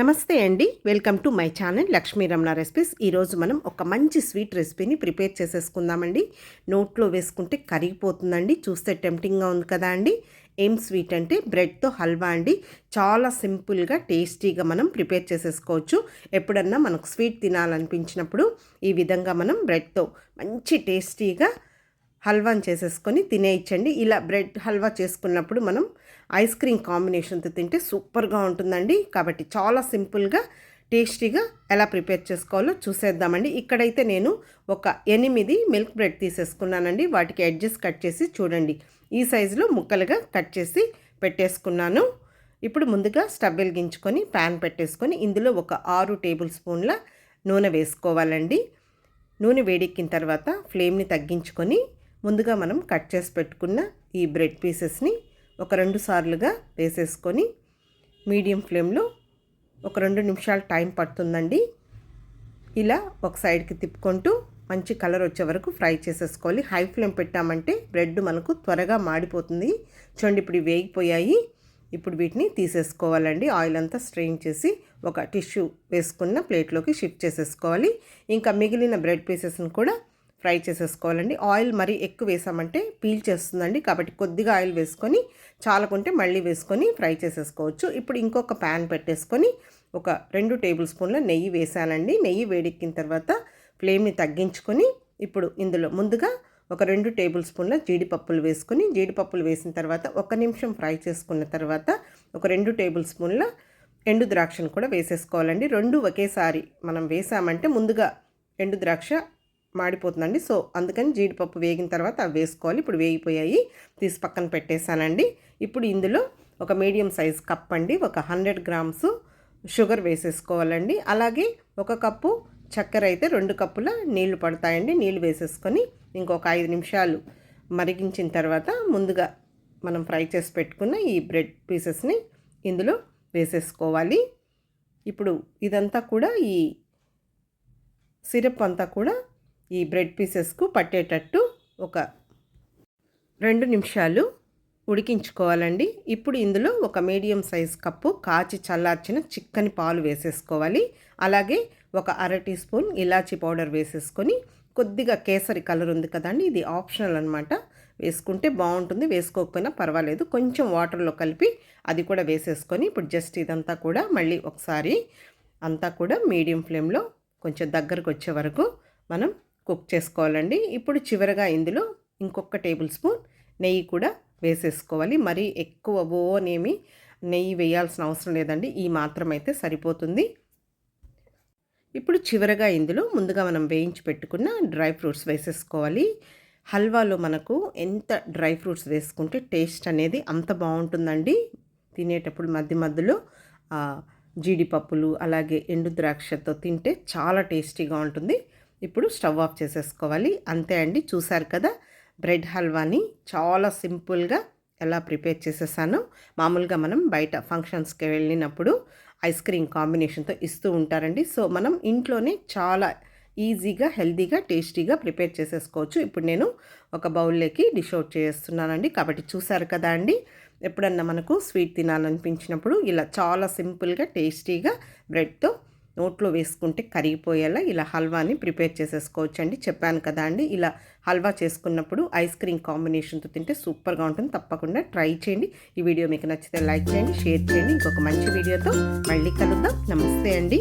నమస్తే అండి. Welcome to my channel Lakshmi Ramana recipes. ఈరోజు మనం ఒక మంచి స్వీట్ రెసిపీని ప్రిపేర్ చేసేసుకుందామండి. నోట్లో వేసుకుంటే కరిగిపోతుందండి. చూస్తే టెంప్టింగ్గా ఉంది కదా అండి. ఏం స్వీట్ అంటే బ్రెడ్తో హల్వా అండి. చాలా సింపుల్గా టేస్టీగా మనం ప్రిపేర్ చేసేసుకోవచ్చు. ఎప్పుడన్నా మనకు స్వీట్ తినాలనిపించినప్పుడు ఈ విధంగా మనం బ్రెడ్తో మంచి టేస్టీగా హల్వాని చేసేసుకొని తినేయచ్చండి. ఇలా బ్రెడ్ హల్వా చేసుకున్నప్పుడు మనం ఐస్ క్రీమ్ కాంబినేషన్తో తింటే సూపర్గా ఉంటుందండి. కాబట్టి చాలా సింపుల్గా టేస్టీగా ఎలా ప్రిపేర్ చేసుకోవాలో చూసేద్దామండి. ఇక్కడైతే నేను ఒక ఎనిమిది మిల్క్ బ్రెడ్ తీసేసుకున్నానండి. వాటికి ఎడ్జెస్ కట్ చేసి చూడండి. ఈ సైజులో ముక్కలుగా కట్ చేసి పెట్టేసుకున్నాను. ఇప్పుడు ముందుగా స్టవ్ వెలిగించుకొని ప్యాన్ పెట్టేసుకొని ఇందులో ఒక ఆరు టేబుల్ స్పూన్ల నూనె వేసుకోవాలండి. నూనె వేడెక్కిన తర్వాత ఫ్లేమ్ని తగ్గించుకొని ముందుగా మనం కట్ చేసి పెట్టుకున్న ఈ బ్రెడ్ పీసెస్ని ఒక రెండు సార్లుగా వేసేసుకొని మీడియం ఫ్లేమ్లో ఒక రెండు నిమిషాలు టైం పడుతుందండి. ఇలా ఒక సైడ్కి తిప్పుకుంటూ మంచి కలర్ వచ్చే వరకు ఫ్రై చేసేసుకోవాలి. హై ఫ్లేమ్ పెట్టామంటే బ్రెడ్ మనకు త్వరగా మాడిపోతుంది. చూడండి ఇప్పుడు వేగిపోయాయి. ఇప్పుడు వీటిని తీసేసుకోవాలండి. ఆయిల్ అంతా స్ట్రెయిన్ చేసి ఒక టిష్యూ వేసుకున్న ప్లేట్లోకి షిఫ్ట్ చేసేసుకోవాలి. ఇంకా మిగిలిన బ్రెడ్ పీసెస్ని కూడా ఫ్రై చేసేసుకోవాలండి. ఆయిల్ మరీ ఎక్కువ వేసామంటే పీల్ చేస్తుందండి. కాబట్టి కొద్దిగా ఆయిల్ వేసుకొని చాలకుంటే మళ్ళీ వేసుకొని ఫ్రై చేసేసుకోవచ్చు. ఇప్పుడు ఇంకొక ప్యాన్ పెట్టేసుకొని ఒక రెండు టేబుల్ స్పూన్ల నెయ్యి వేసానండి. నెయ్యి వేడెక్కిన తర్వాత ఫ్లేమ్ని తగ్గించుకొని ఇప్పుడు ఇందులో ముందుగా ఒక రెండు టేబుల్ స్పూన్ల జీడిపప్పులు వేసుకొని జీడిపప్పులు వేసిన తర్వాత ఒక నిమిషం ఫ్రై చేసుకున్న తర్వాత ఒక రెండు టేబుల్ స్పూన్ల ఎండు ద్రాక్షను కూడా వేసేసుకోవాలండి. రెండు ఒకేసారి మనం వేసామంటే ముందుగా ఎండు ద్రాక్ష మాడిపోతుందండి. సో అందుకని జీడిపప్పు వేగిన తర్వాత అవి వేసుకోవాలి. ఇప్పుడు వేగిపోయాయి. తీసి పక్కన పెట్టేశానండి. ఇప్పుడు ఇందులో ఒక మీడియం సైజ్ కప్ అండి. ఒక హండ్రెడ్ గ్రామ్స్ షుగర్ వేసేసుకోవాలండి. అలాగే ఒక కప్పు చక్కెర అయితే రెండు కప్పుల నీళ్ళు పడతాయండి. నీళ్ళు వేసేసుకొని ఇంకొక ఐదు నిమిషాలు మరిగించిన తర్వాత ముందుగా మనం ఫ్రై చేసి పెట్టుకున్న ఈ బ్రెడ్ పీసెస్ని ఇందులో వేసేసుకోవాలి. ఇప్పుడు ఇదంతా కూడా ఈ సిరప్ అంతా కూడా ఈ బ్రెడ్ పీసెస్కు పట్టేటట్టు ఒక రెండు నిమిషాలు ఉడికించుకోవాలండి. ఇప్పుడు ఇందులో ఒక మీడియం సైజ్ కప్పు కాచి చల్లార్చిన చిక్కని పాలు వేసేసుకోవాలి. అలాగే ఒక అర టీ స్పూన్ ఇలాచి పౌడర్ వేసేసుకొని కొద్దిగా కేసరి కలర్ ఉంది కదండి ఇది ఆప్షనల్ అనమాట వేసుకుంటే బాగుంటుంది వేసుకోకపోయినా పర్వాలేదు. కొంచెం వాటర్లో కలిపి అది కూడా వేసేసుకొని ఇప్పుడు జస్ట్ ఇదంతా కూడా మళ్ళీ ఒకసారి అంతా కూడా మీడియం ఫ్లేమ్లో కొంచెం దగ్గరకు వచ్చే వరకు మనం కుక్ చేసుకోవాలండి. ఇప్పుడు చివరగా ఇందులో ఇంకొక టేబుల్ స్పూన్ నెయ్యి కూడా వేసేసుకోవాలి. మరీ ఎక్కువ అనేమి నెయ్యి వేయాల్సిన అవసరం లేదండి. ఈ మాత్రం అయితే సరిపోతుంది. ఇప్పుడు చివరగా ఇందులో ముందుగా మనం వేయించి పెట్టుకున్న డ్రై ఫ్రూట్స్ వేసేసుకోవాలి. హల్వాలో మనకు ఎంత డ్రై ఫ్రూట్స్ వేసుకుంటే టేస్ట్ అనేది అంత బాగుంటుందండి. తినేటప్పుడు మధ్య మధ్యలో జీడిపప్పులు అలాగే ఎండు ద్రాక్షతో తింటే చాలా టేస్టీగా ఉంటుంది. ఇప్పుడు స్టవ్ ఆఫ్ చేసేసుకోవాలి. అంతే అండి. చూసారు కదా బ్రెడ్ హల్వాని చాలా సింపుల్గా ఎలా ప్రిపేర్ చేసేసాను. మామూలుగా మనం బయట ఫంక్షన్స్కి వెళ్ళినప్పుడు ఐస్ క్రీమ్ కాంబినేషన్తో ఇస్తూ ఉంటారండి. సో మనం ఇంట్లోనే చాలా ఈజీగా హెల్తీగా టేస్టీగా ప్రిపేర్ చేసేసుకోవచ్చు. ఇప్పుడు నేను ఒక బౌల్లోకి డిష్ అవుట్ చేస్తున్నానండి. కాబట్టి చూసారు కదా అండి ఎప్పుడన్నా మనకు స్వీట్ తినాలనిపించినప్పుడు ఇలా చాలా సింపుల్గా టేస్టీగా బ్రెడ్తో నోట్లో వేసుకుంటే కరిగిపోయేలా ఇలా హల్వాని ప్రిపేర్ చేసేసుకోవచ్చు అండి చెప్పాను కదా అండి ఇలా హల్వా చేసుకున్నప్పుడు ఐస్ క్రీమ్ కాంబినేషన్తో తింటే సూపర్గా ఉంటుంది. తప్పకుండా ట్రై చేయండి. ఈ వీడియో మీకు నచ్చితే లైక్ చేయండి షేర్ చేయండి. ఇంకొక మంచి వీడియోతో మళ్ళీ కలుద్దాం. నమస్తే అండి.